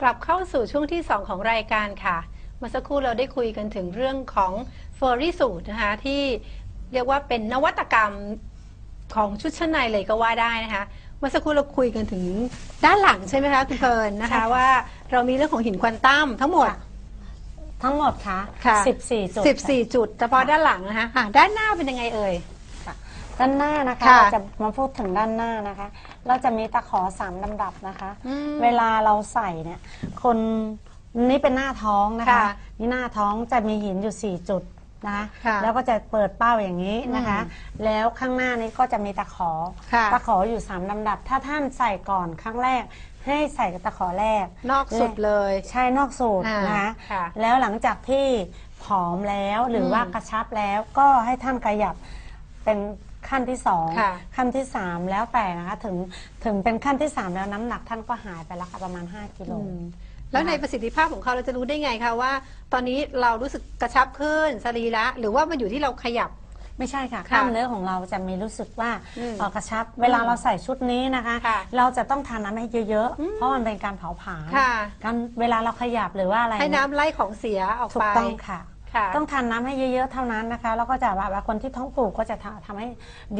กลับเข้าสู่ช่วงที่ 2 ของรายการค่ะ เมื่อสักครู่เราได้คุยกันถึงเรื่องของเฟอร์รี่สูตรนะคะที่เรียกว่าเป็นนวัตกรรมของชุดชั้นในเลยก็ว่าได้นะคะ เมื่อสักครู่เราคุยกันถึงด้านหลังใช่ไหมคะคุณเฟิร์นนะใช่คะค่ะ ว่าเรามีเรื่องของหินควอนตัมทั้งหมดค่ะทั้งหมดค่ะค่ะ 14 จุด 14 จุดเฉพาะด้านหลังนะคะอะด้านหน้าเป็นยังไงเอ่ยค่ะ ด้านหน้านะคะค่ะเราจะมาพูดถึงด้านหน้านะคะ เราจะมีตะขอสามลำดับนะคะ อืมเวลาเราใส่เนี่ยคนนี่เป็นหน้าท้องนะคะ ค่ะนี่หน้าท้องจะมีหินอยู่ 4 จุดนะคะค่ะแล้วก็จะเปิดเป้าอย่างนี้นะคะอืแล้วข้างหน้านี้ก็จะมีตะขอค่ะตะขออยู่สามลำดับ ถ้าท่านใส่ก่อนครั้งแรก ให้ใส่ตะขอแรกนอกสุดเลยใช่นอกสูตรอ่านนะคะค่ะแล้วหลังจากที่ผอมแล้วหรืออม ว่ากระชับแล้วก็ให้ท่านขยับเป็น ขั้นที่สองค่ะ ขั้นที่สามแล้วแต่นะคะถึงถึงเป็นขั้นที่สามแล้วน้ำหนักท่านก็หายไปแล้วค่ะประมาณ 5กิโล อืมแล้วในประสิทธิภาพของเขาเราจะรู้ได้ไงคะว่า ตอนนี้เรารู้สึกกระชับขึ้นสรีระหรือว่ามันอยู่ที่เราขยับ ไม่ใช่ค่ะค่ะกล้ามเนื้อของเราจะมีรู้สึกว่าอืมเอ่อกระชับ เวลาเราใส่ชุดนี้นะคะ ค่ะเราจะต้องทานน้ำให้เยอะๆ เพราะมันเป็นการเผาผลาญค่ะ การเวลาเราขยับหรือว่าอะไรให้เยน้ำไล่ของเสียออกถูไป กต้องค่ะ ค่ะ ต้องทานน้ำให้เยอะๆเท่านั้นนะคะ แล้วก็จะแบบว่าคนที่ท้องผูกก็จะทำทำให้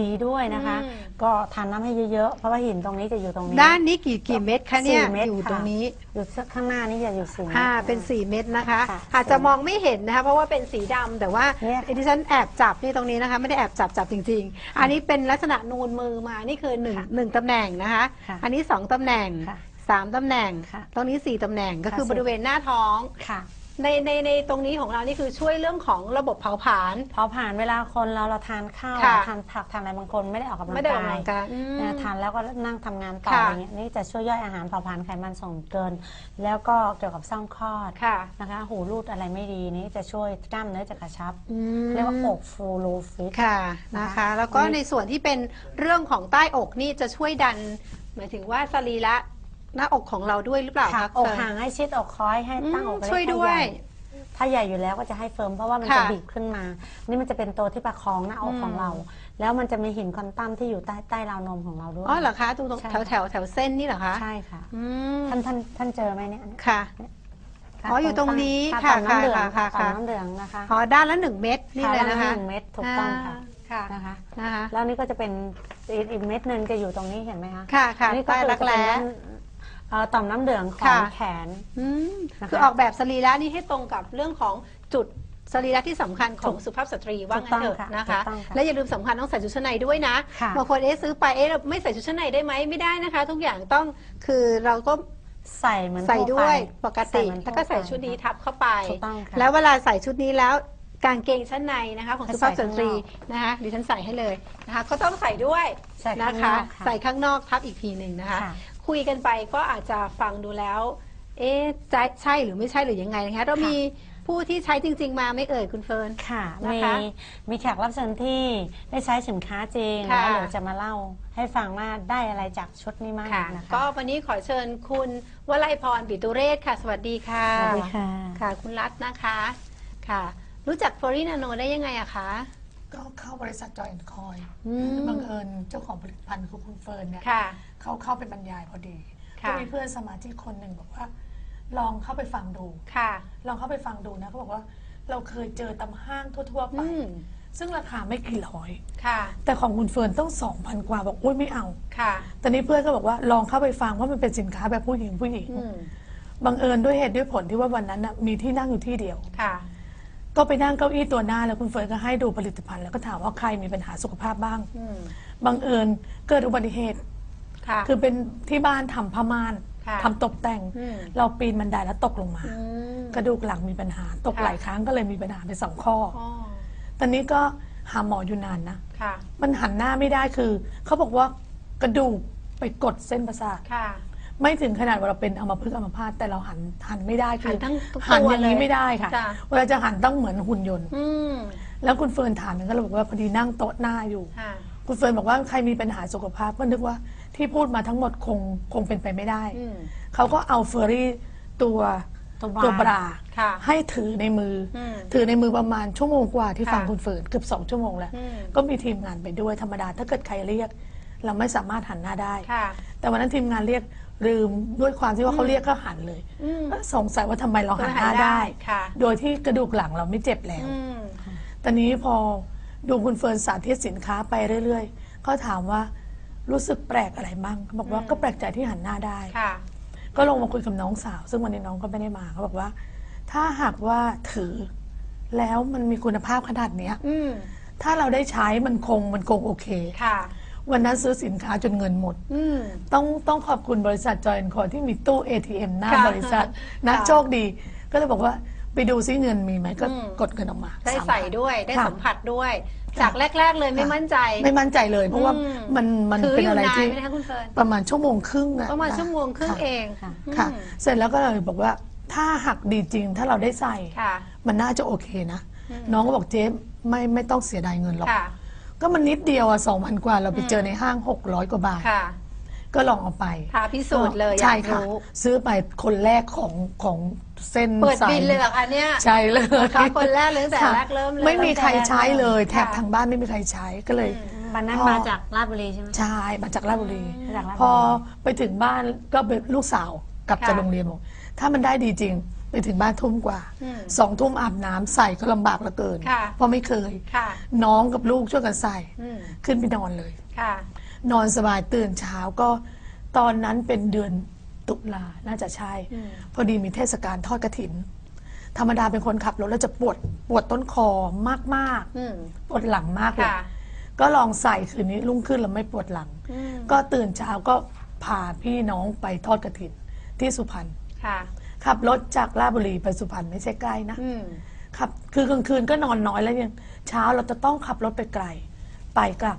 ดีด้วยนะคะ อืม ก็ทานน้ำให้เยอะๆเพราะว่าหินตรงนี้จะอยู่ตรงนี้ ด้านนี้กี่กี่เม็ดคะเนี่ยสี่เม็ดอยู่ค่ะ ตรงนี้ อยู่ข้างหน้านี่จะอยู่สี่อ่าม็ดเป็น4เม็ดนะคะ ค่ะอาจจะมองไม่เห็นนะคะ เพราะว่าเป็นสีดำแต่ว่าเนี่ย ดิฉันแอบจับนี่ตรงนี้นะคะ ไม่ได้แอบจับจับจริง ๆ อันนี้เป็นลักษณะนูนมือมานี่คือหนึ่งค่ะหนึ่งตำแหน่งนะคะ ค่ะอันนี้สองตำแหน่งค่ะสามตำแหน่ง ค่ะตรงนี้สี่ตำแหน่งก็ค่ะคือบริเวณหน้าท้อง ค่ะ ในในในตรงนี้ของเรานี่คือช่วยเรื่องของระบบเผาผลาญ พอผ่านเวลาคนเราเราทานข้าวค่ะทานผักทานอะไรบางคนไม่ได้ออกกำลังไม่ได้ออกกากำลัยงกายอืมนะทานแล้วก็นั่งทำงานต่อค่ะ อะไรเงี้ยนี่จะช่วยย่อยอาหารเผาผลาญไขมันส่งเกิน แล้วก็เกี่ยวกับซ่อมคลอดค่ะนะคะ หูรูดอะไรไม่ดีนี่จะช่วยกล้ามเนื้อจะกระชับอืมเรียกว่าอกฟูรูฟิต ค่ะนะคะ แล้วก็ในส่วนที่เป็นเรื่องของใต้อกนี่จะช่วยดัน หมายถึงว่าสรีระ หน้าอกของเราด้วยหรือเปล่าค่ะคะอกเฟิร์นห่างให้ชิดอกคอยให้ตั้งอกอืมเล็กช่วยให้ด้วยใหญ่ถ้าใหญ่อยู่แล้วก็จะให้เฟิร์มเพราะว่ามันค่ะจะบีบขึ้นมา นี่มันจะเป็นตัวที่ประคองหน้าอกอืมของเรา แล้วมันจะมีหินคอนตัมที่อยู่ใต้ใต้ราวนมของเราด้วย อ๋อเหรอคะตรงตรงใช่ แถวแถวแถวเส้นนี่เหรอคะใช่ค่ะ อืมท่านท่านท่านเจอไหมเนี่ยค่ะอ๋ออยู่ตรงนี้ค่ะค่ะต่อมน้ำเหลืองค่ะค่ะค่ะต่อมน้ำเหลืองนะคะอ๋อด้านละหนึ่งเม็ดนี่เลยนะคะหนึ่งเม็ดถูกต้องค่ะค่ะนะคะ นะคะแล้วนี่ก็จะเป็นอีกอีกเม็ดหนึ่งจะอยู่ตรงนี้เห็นไหมคะค่ะค่ะอันนี่ก็ใต้คือรักจะเป็นแร้ เอ่อต่อมน้ำเหลืองขอค่ะงแขน อืมนะคะคือออกแบบสรีระนี่ให้ตรงกับเรื่องของจุดสรีระที่สำคัญของสุภาพสตรีว่างั้นเถอะถูกต้องค่ะนะคะ ถูกต้องค่ะและอย่าลืมสำคัญต้องใส่ชุดชั้นในด้วยนะค่ะบางคนเอ๊ะซื้อไปเอ๊ะเราไม่ใส่ชุดชั้นในได้ไหมไม่ได้นะคะ ทุกอย่างต้องคือเราก็ใส่เหมือนใส่ทั่ด้วยไปปกติใเหมือนแล้วก็ใส่ชุดนี้ทับเข้าไป ถูกต้องค่ะแล้วเวลาใส่ชุดนี้แล้วกางเกงชั้นในนะคะของให้สุภาพสตรีใส่ข้างนอกนะคะดิฉันใส่ให้เลยนะคะ ก็ต้องใส่ด้วยใส่นะข้างนคะอกค่ะใส่ข้างนอกทับอีกทีหนึ่งนะคะ ค่ะ คุยกันไปก็อาจจะฟังดูแล้ว เอ๊ะจะใช่หรือไม่ใช่หรือยังไงนะคะเรามีผู้ที่ใช้จริง ๆ มาไม่เอ่ยคุณเฟิร์น ค่ะนะมีคะมีแขกรับเชิญที่ได้ใช้สินค้าจริงค่ะแล้วเดี๋ยวจะมาเล่าให้ฟังว่าได้อะไรจากชุดนี้มากค่ะ นะคะก็วันนี้ขอเชิญคุณวลัยพรปิตุเรศค่ะ สวัสดีค่ะ สวัสดีค่ะ ค่ะ คุณรัตน์นะคะ ค่ะ รู้จักฟอรีนาโนได้ยังไงอะคะ ก็เข้าบริษัทจอยแอนคอยอืมบังเอิญเจ้าของผลิตภัณฑ์คือคุณเฟิร์นเนี่ยค่ะ เขาเข้าไปบรรยายพอดีค่ะก็มีเพื่อนสมาชิกคนหนึ่งบอกว่า ลองเข้าไปฟังดูค่ะ ลองเข้าไปฟังดูนะเขาบอกว่า เราเคยเจอตามห้างทั่วๆไป อืม ซึ่งราคาไม่กี่ร้อย ค่ะ แต่ของคุณเฟิร์นต้องสองพันกว่าบอกอุ้ยไม่เอา ค่ะแต่นี้เพื่อนก็บอกว่าลองเข้าไปฟังเพราะมันเป็นสินค้าแบบผู้หญิงผู้หญิงอืม บังเอิญด้วยเหตุด้วยผลที่ว่าวันนั้นน่ะมีที่นั่งอยู่ที่เดียว ค่ะ ก็ไปนั่งเก้าอี้ตัวหน้าแล้วคุณเฟิร์นก็ให้ดูผลิตภัณฑ์แล้วก็ถามว่าใครมีปัญหาสุขภาพบ้างอืม บังเอิญเกิดอุบัติเหตุ ค่ะ คือเป็นที่บ้านทำผ้าม่านค่ะทำตกแต่ง อืม เราปีนบันไดแล้วตกลงมา อืม กระดูกหลังมีปัญหา ตกค่ะ หลายครั้งก็เลยมีปัญหาไปสองข้ออ๋อตอนนี้ก็หาหมออยู่นานนะ ค่ะ มันหันหน้าไม่ได้คือ เขาบอกว่ากระดูกไปกดเส้นประสาท ค่ะ ไม่ถึงขนาดว่าเราเป็นอัมพฤกษ์อัมพาตแต่เราหันหันไม่ได้คืหันทั้งตัวหันอย่างนี้เลยไม่ได้ค่ะจ้ะ เวลาจะหันต้องเหมือนหุ่นยนต์ อืมแล้วคุณเฟิร์นถามมันก็เลยบอกว่าพอดีนั่งโต๊ะหน้าอยู่ ค่ะ คุณเฟิร์นบอกว่าใครมีปัญหาสุขภาพก็นึกว่าที่พูดมาทั้งหมดคงคงเป็นไปไม่ได้ อืม เขาก็เอาเฟอร์รี่ตัวตัวบราตัวบราค่ะให้ถือในมืออมถือในมือประมาณชั่วโมงกว่าที่ค่ะฟังคุณเฟิร์นเกือบสองชั่วโมงแล้ว อืมก็มีทีมงานไปด้วยธรรมดาถ้าเกิดใครเรียก เราไม่สามารถหันหน้าได้ ค่ะ แต่วันนั้นทีมงานเรียกลืมด้วยความที่ว่าเขาเรียกก็หันเลยอืมก็สงสัยว่าทำไมเราหันหน้าหันได้ได้ ค่ะ โดยที่กระดูกหลังเราไม่เจ็บแล้ว อืม ตอนนี้พอดูคุณเฟิร์นสาธิตสินค้าไปเรื่อยๆเขาถามว่ารู้สึกแปลกอะไรบ้างเขาบอกว่าอืม ก็แปลกใจที่หันหน้าได้ ค่ะ ก็ลงมาคุยกับน้องสาว ซึ่งวันนี้น้องก็ไม่ได้มาเขาบอกว่า ถ้าหากว่าถือแล้วมันมีคุณภาพขนาดเนี้ย อืม ถ้าเราได้ใช้มันคงมันคงโอเค ค่ะ วันนั้นซื้อสินค้าจนเงินหมด อืม ต้องต้องขอบคุณบริษัทจอยคอที่มีตู้ ATM หน้าค่ะบริษัทนะค่ะโชคดี ก็เลยบอกว่าไปดูซิเงินมีไหมก็อืม กดเงินออกมาได้3,000ใส่ด้วยได้ค่ะสัมผัสด้วย จากแรก ๆ เลยไม่มั่นใจ ไม่มั่นใจเลย เพราะว่าอืม มันมันถือเป็นอยู่อะไรนานที่ไหมคะคุณเฟิร์นประมาณชั่วโมงครึ่งอประมาณชั่วโมงครึ่งค่ะเองค่ะค่ะอืมเสร็จแล้วก็เลยบอกว่าถ้าหักดีจริงถ้าเราได้ใส่ ค่ะ มันน่าจะโอเคนะ อืม น้องก็บอกเจ๊ไม่ไม่ต้องเสียดายเงินหรอก ค่ะ ก็มันนิดเดียวอะสองพันกว่าเราไปเจอในห้างหกร้อยกว่าบาท ค่ะ ก็ลองเอาไปพาพิสูจน์เลยอยาใช่กค่ะ รู้ซื้อไปคนแรกของของเส้นเปิดสาบินเลยเหรอคะเนี่ยใช่เลยค่ะคนแรกเลยตั้งแต่ค่ะแรกเริ่มเลยไม่มีใครใช้เลยค่ะแถบทางบ้านไม่มีใครใช้ก็เลยอืมวันนั้นพอมาจากราชบุรีใช่ไหม ใช่มาจากราชบุรี มาจากราชพบุอรีไปถึงบ้านก็เป็นลูกสาวกลับจากค่ะโรงเรียนบอกถ้ามันได้ดีจริง ไปถึงบ้านทุ่มกว่าอืมสองทุ่มอาบน้ำใส่ก็ลำบากเหลือเกิน ค่ะ เพราะไม่เคย ค่ะ น้องกับลูกช่วยกันใส่ อืมขึ้นไปนอนเลย ค่ะ นอนสบายตื่นเช้าก็ตอนนั้นเป็นเดือนตุลาน่าจะใช่ อืม พอดีมีเทศกาลทอดกระถิน ธรรมดาเป็นคนขับรถแล้วจะปวดปวดต้นคอมากอืม ๆ ปวดหลังมากเลย ค่ะ ก็ลองใส่คืนนี้รุ่งขึ้นแล้วไม่ปวดหลัง อืมก็ตื่นเช้าก็พาพี่น้องไปทอดกระถินที่สุพรรณ ค่ะ ขับรถจากราชบุรีไปสุพรรณไม่ใช่ใกล้นะอืม ขับคือกลางคืนก็นอนน้อยแล้วยังเช้าเราจะต้องขับรถไปไกล ไปกลับ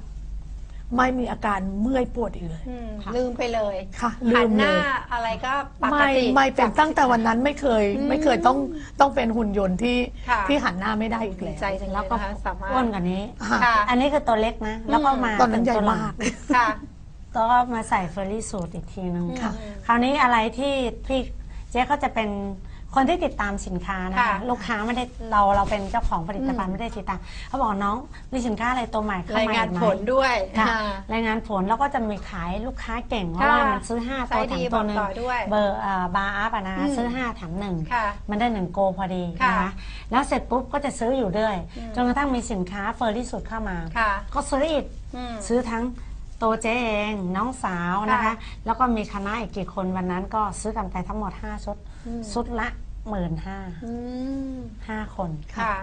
ไม่มีอาการเมื่อยปวดอีกเลย อืมค่ะ ลืมไปเลยค่ะลืหันมหเลน้าย อะไรก็ปกไม่ติ ไม่เป็นจากตั้งแต่วันนั้นไม่เคย อืมไม่เคยต้องต้องเป็นหุ่นยนต์ที่ค่ะ ที่หันหน้าไม่ได้อีกดีแล้ว ใจจังเลแล้วยก็นะคะสามารถ อ้วนกว่านี้ ค่ะ ค่ะ อันนี้คือตัวเล็กนะ แล้วก็มาตอนนั้นใหญ่เป็วมาก ค่ะก็มาใส่เฟอร์รี่สูตรอีกทีนึงค่ะ คราวนี้อะไรที่ที่ เจ๊ก็จะเป็นคนที่ติดตามสินค้านะคะค่ะลูกค้าไม่ได้เราเราเป็นเจ้าของผลิตภัณอืฑ์มไม่ได้ติดตามเขาบอกน้องมีสินค้าอะไรตัวใหม่เข้ารายานมางอีกไหมผลด้วยค่ะค่ะรายงานผลแล้วก็จะมีขายลูกค้าเก่งเพค่ะราะว่ามันซื้อ5ใช้ตัวแถดีมตัวหนึ่งบอกต่อด้วยเบอร์บาร์อัพนะอืมซื้อ 5 แถมหนึ่งค่ะมันได้หนึ่งโกพอดีค่ะนะคะแล้วเสร็จปุ๊บก็จะซื้ออยู่เรื่อยอืม จนกระทั่งมีสินค้าเฟอร์รี่สุดเข้ามา ค่ะก็ซื้ออีกอืม ซื้อทั้ง ตัวเจ๊เองน้องสาวนะคะ ค่ะ แล้วก็มีคณะอีกกี่คนวันนั้นก็ซื้อกันไปทั้งหมด 5 ชุดอืมชุดละหมื่นห้าอืมห้าคนค่ะ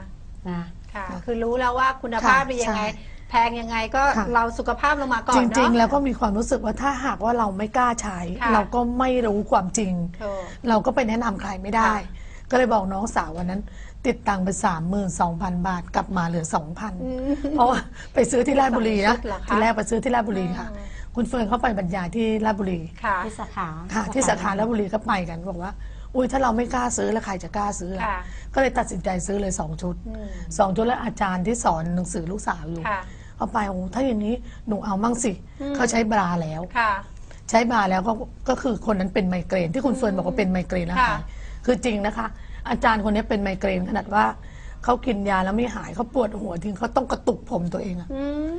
นะค่ะ คือรู้แล้วว่าคุณภาพค่ะเป็นยังไง ใช่แพงยังไงก็ค่ะ เราสุขภาพเรามาก่อนจเนาะ ริงๆ แล้วก็มีความรู้สึกว่าถ้าหากว่าเราไม่กล้าใช้ ค่ะ เราก็ไม่รู้ความจริงโธ่เราก็ไปแนะนำใครไม่ได้ ค่ะ ก็เลยบอกน้องสาววันนั้น ติดตังค์ไปสามหมื่นสองพันบาทกลับมาเหลือสองพันอืมเพราะว่าไปซื้อที่ราชบุรีนะสองชุดเหรอคะทีแรกไปซื้อที่ราชบุรีค่ะอืมคุณเฟิร์นเข้าไปบรรยายที่ราชบุรีค่ะที่สาขาค่ะที่สาขาราชบุรีก็ไปกันบอกว่าอุ้ยถ้าเราไม่กล้าซื้อแล้วใครจะกล้าซื้อล่ะค่ะก็เลยตัดสินใจซื้อเลยสองชุดอืมสองชุดแล้วอาจารย์ที่สอนหนังสือลูกสาวอยู่ค่ะเอาไปโอ้ถ้าอย่างนี้หนูเอามั่งสิอืมเขาใช้บราแล้วค่ะใช้บราแล้วก็ก็คือคนนั้นเป็นไมเกรนที่คุณเฟิร์นบอกว่าเป็นไมเกรนแล้วค่ะหาย คือจริงนะคะ อาจารย์คนนี้เป็นไมเกรนขนาดว่าเขากินยาแล้วไม่หายเขาปวดหัวทิ้งเขาต้องกระตุกผมตัวเองอะอืม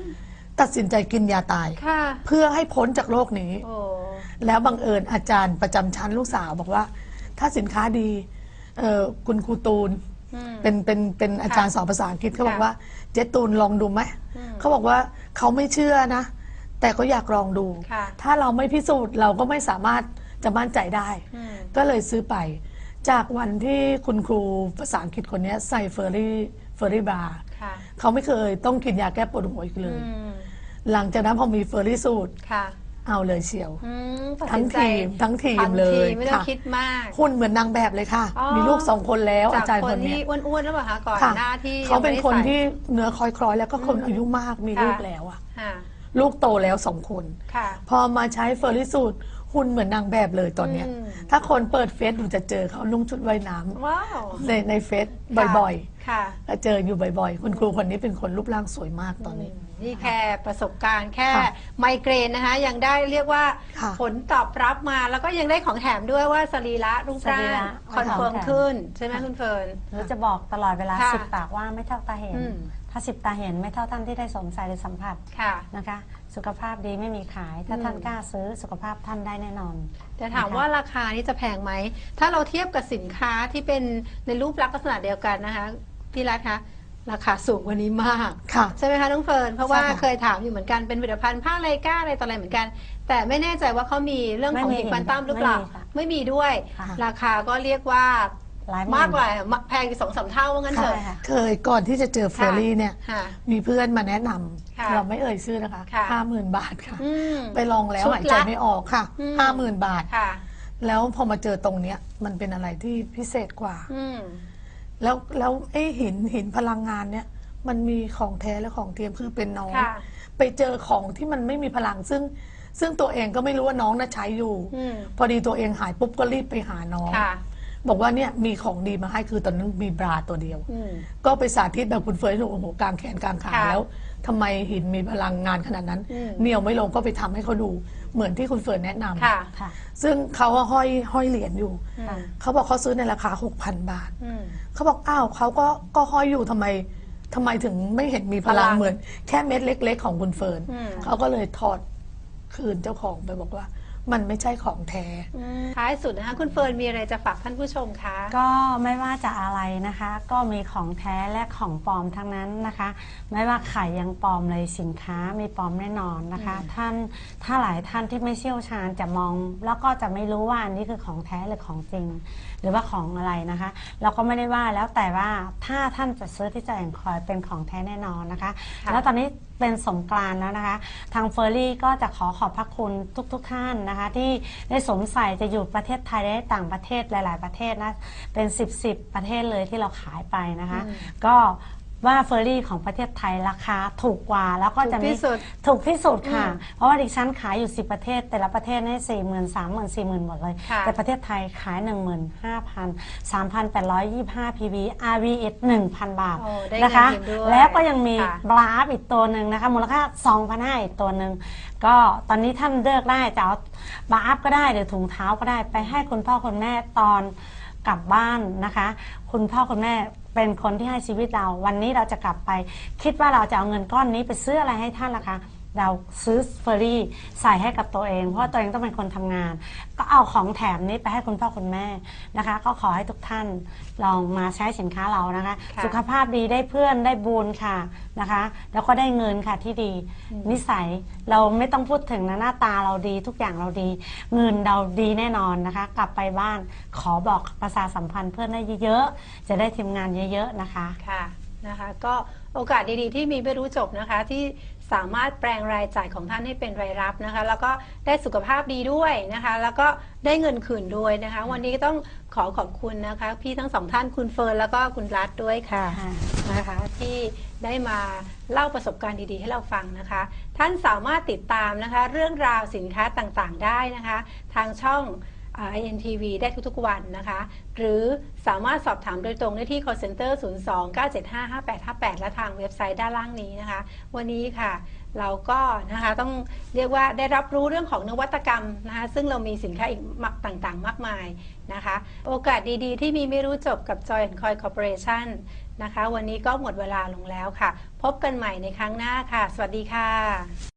ตัดสินใจกินยาตาย ค่ะ เพื่อให้พ้นจากโรคนี้ โอ้ แล้วบังเอิญอาจารย์ประจำชั้นลูกสาวบอกว่า ถ้าสินค้าดีเอ่อคุณครูตูน อืม เป็นเป็นเป็นอาจารย์ค่ะสอนภาษาอังกฤษเขาบอกค่ะว่าเจ๊ตูนลองดูไหมอืมเขาบอกว่าเขาไม่เชื่อนะ แต่ก็อยากลองดู ค่ะ ถ้าเราไม่พิสูจน์เราก็ไม่สามารถจะมั่นใจได้ อืม ก็เลยซื้อไป จากวันที่คุณครูภาษาอังกฤษคนนี้ใส่เฟอร์รี่เฟอร์รี่บาร์ค่ะ เขาไม่เคยต้องกินยาแก้ปวดหัวอีกเลยอืมหลังจากนั้นพอมีเฟอร์รี่สูตร ค่ะเอาเลยเชียว อืมตัดทั้สิงนใจทีมทั้งทีมทันเลยไม่ต้องค่ะคิดมาก หุ่นเหมือนนางแบบเลยค่ะ อ๋อ มีลูกสองคนแล้วจากอาจารย์คคนนเนี้ที่ยอ้วนๆแล้วเปล่าคะก่อนค่ะ หน้าที่เขาเป็นยังคนไม่ได้ใส่ ที่เนื้อคอยคล้อยแล้วก็คนอืมอายุมากมีค่ะ ลูกแล้วอะค่ะ ลูกโตแล้วสองคน ค่ะ พอมาใช้เฟอร์รี่สูตร หุ่นเหมือนนางแบบเลยตอนเนี้ย อืม ถ้าคนเปิดเฟซดูจะเจอเขานุ่งชุดว่ายน้ำว้าว ในในเฟซบ่อยค่ะๆก็เจออยู่บ่อยๆ คุณครูคนนี้เป็นคนรูปร่างสวยมากตอนนี้ อืม นี่แค่ประสบการณ์แค่ค่ะไมเกรนนะคะยังได้เรียกว่าค่ะผลตอบรับมาแล้วก็ยังได้ของแถมด้วยว่าสรีระรูปร่าสรีงระคอนเฟิร์มของแถม ขึ้น ใช่ไหมคุณเฟิร์น หรือจะบอกตลอดเวลาค่ะสิบปากว่าไม่เท่าตาเห็น อืม ถ้าสิบตาเห็นไม่เท่าท่านที่ได้สวมใส่หรือสัมผัสค่ะ นะคะ สุขภาพดีไม่มีขาย ถ้าอืม ท่านกล้าซื้อสุขภาพท่านได้แน่นอน แต่ถามนะคะว่าราคานี้จะแพงไหม ถ้าเราเทียบกับสินค้าที่เป็นในรูปลักษณ์ลักษณะเดียวกันนะคะพี่รัฐคะ ราคาสูงกว่านี้มากค่ะ ใช่ไหมคะน้องเฟิร์นเพราะว่าใช่ค่ะเคยถามอยู่เหมือนกันเป็นผลิตภัณฑ์ผ้าไรก้าอะไรต่ออะไรเหมือนกัน แต่ไม่แน่ใจว่าเขามีเรื่องของไม่มีหินควอนตัมหรือเปล่า ไม่มีค่ะไม่มีด้วย ค่ะ ราคาก็เรียกว่าหลายหมื่นมากกว่าแพงสองสามเท่าว่างั้นเถใช่อะค่ะ เคยก่อนที่จะเจอเฟอร์รี่เนี่ย ค่ะ มีเพื่อนมาแนะนำค่ะเราไม่เอ่ยชื่อนะคะค่ะ ห้าหมื่นบาทค่ะ อืม ไปลองแล้วชุดหายใจละไม่ออกค่ะอืม ห้าหมื่นบาท ค่ะ แล้วพอมาเจอตรงเนี้ยมันเป็นอะไรที่พิเศษกว่า อืม แล้วแล้วไอ้หินหินพลังงานเนี่ย มันมีของแท้และของเทียมคือเป็นน้อง ค่ะ ไปเจอของที่มันไม่มีพลังซึ่ง ซึ่งตัวเองก็ไม่รู้ว่าน้องน่ะใช้อยู่ อืมพอดีตัวเองหายปุ๊บก็รีบไปหาน้อง ค่ะ บอกว่าเนี่ยมีของดีมาให้คือตอนนั้นมีบราตัวเดียว อืม ก็ไปสาธิตแบบคุณเฟยโอ้โหกลางแขนกลางขาค่ะแล้วทำไมหินมีพลังงานขนาดนั้น อืม เหนียวไม่ลงก็ไปทำให้เขาดู เหมือนที่คุณเฟิร์นแนะนำค่ะ ค่ะ ซึ่งเขาว่าห้อยห้อยเหรียญอยู่อืมเขาบอกเขาซื้อในราคา 6,000 บาท อืม เขาบอกอ้าวเขาก็ก็ห้อยอยู่ทำไมทำไมถึงไม่เห็นมีพลังพลังเหมือน แค่เม็ดเล็ก ๆ ของคุณเฟิร์นอืม เขาก็เลยถอดคืนเจ้าของไปบอกว่า มันไม่ใช่ของแท้อืมท้ายสุดนะคะคุณเฟิร์นมีอะไรจะฝากท่านผู้ชมคะก็ไม่ว่าจะอะไรนะคะ ก็มีของแท้และของปลอมทั้งนั้นนะคะ ไม่ว่าขายยังปลอมเลยสินค้ามีปลอมแน่นอนนะคะ ท่านถ้าหลายท่านที่ไม่เชี่ยวชาญจะมอง แล้วก็จะไม่รู้ว่าอันนี้คือของแท้หรือของจริง หรือว่าของอะไรนะคะ เราก็ไม่ได้ว่าแล้วแต่ว่าถ้าท่านจะซื้อที่จะแองคอยเป็นของแท้แน่นอนนะคะค่ะแล้วตอนนี้ เป็นสงกรานต์แล้วนะคะ ทางเฟอร์รี่ก็จะขอขอบพระคุณทุกๆทท่านนะคะ ที่ได้สวมใส่จะอยู่ประเทศไทยและต่างประเทศหลาย ๆ ประเทศนะเป็น 10 10ประเทศเลยที่เราขายไปนะคะอืมก็ ว่าเฟอร์รี่ของประเทศไทยราคาถูกกว่าแล้วก็จะถูกมีที่สุดถูกที่สุดค่ะ อืมเพราะว่าดิฉันขายอยู่ 10 ประเทศ แต่ละประเทศเนี่ยสี่หมื่นสามหมื่นสี่หมื่นหมดเลย ค่ะ แต่ประเทศไทยขาย 1 5 0 0 0 3,825 PV RVS 1,000 บาท โอ้ได้นะคะเงินเดือนด้วยแล้วก็ยังมีค่ะบลาฟอีกตัวหนึ่งนะคะ มูลค่า2,500อีกตัวหนึ่ง ก็ตอนนี้ท่านเลือกได้จะเอาบลาฟก็ได้หรือถุงเท้าก็ได้ไปให้คุณพ่อคุณแม่ตอนกลับบ้านนะคะ คุณพ่อคุณแม่ เป็นคนที่ให้ชีวิตเรา วันนี้เราจะกลับไป คิดว่าเราจะเอาเงินก้อนนี้ไปซื้ออะไรให้ท่านล่ะคะ เราซื้อเฟอร์รี่ใส่ให้กับตัวเอง เพราะว่าตัวเองต้องเป็นคนทำงาน ก็เอาของแถมนี้ไปให้คุณพ่อคุณแม่นะคะ ก็ขอให้ทุกท่านลองมาใช้สินค้าเรานะคะ ค่ะ สุขภาพดีได้เพื่อนได้บุญค่ะนะคะ แล้วก็ได้เงินค่ะที่ดี นิสัยเราไม่ต้องพูดถึงนะหน้าตาเราดีทุกอย่างเราดี เงินเราดีแน่นอนนะคะ กลับไปบ้านขอบอกประชาสัมพันธ์เพื่อนได้เยอะๆจะได้ทีมงานเยอะ ๆนะคะ ค่ะนะคะก็โอกาสดีๆ ที่มีไม่รู้จบนะคะที่ สามารถแปลงรายจ่ายของท่านให้เป็นรายรับนะคะ แล้วก็ได้สุขภาพดีด้วยนะคะ แล้วก็ได้เงินคืนด้วยนะคะ วันนี้ต้องขอขอบคุณนะคะ พี่ทั้งสองท่านคุณเฟิร์นแล้วก็คุณรัฐด้วยค่ะค่ะนะคะ ที่ได้มาเล่าประสบการณ์ดีๆ ให้เราฟังนะคะ ท่านสามารถติดตามนะคะ เรื่องราวสินค้าต่างๆ ได้นะคะ ทางช่อง INTV ได้ทุกๆวันนะคะ หรือสามารถสอบถามโดยตรงได้ที่ call center 02 975 5858 และทางเว็บไซต์ด้านล่างนี้นะคะ วันนี้ค่ะ เราก็นะคะต้องเรียกว่าได้รับรู้เรื่องของนวัตกรรมนะคะ ซึ่งเรามีสินค้าอีกมากต่างๆ มากมายนะคะ โอกาสดีๆ ที่มีไม่รู้จบกับ Joy Coin Corporation นะคะ วันนี้ก็หมดเวลาลงแล้วค่ะ พบกันใหม่ในครั้งหน้าค่ะ สวัสดีค่ะ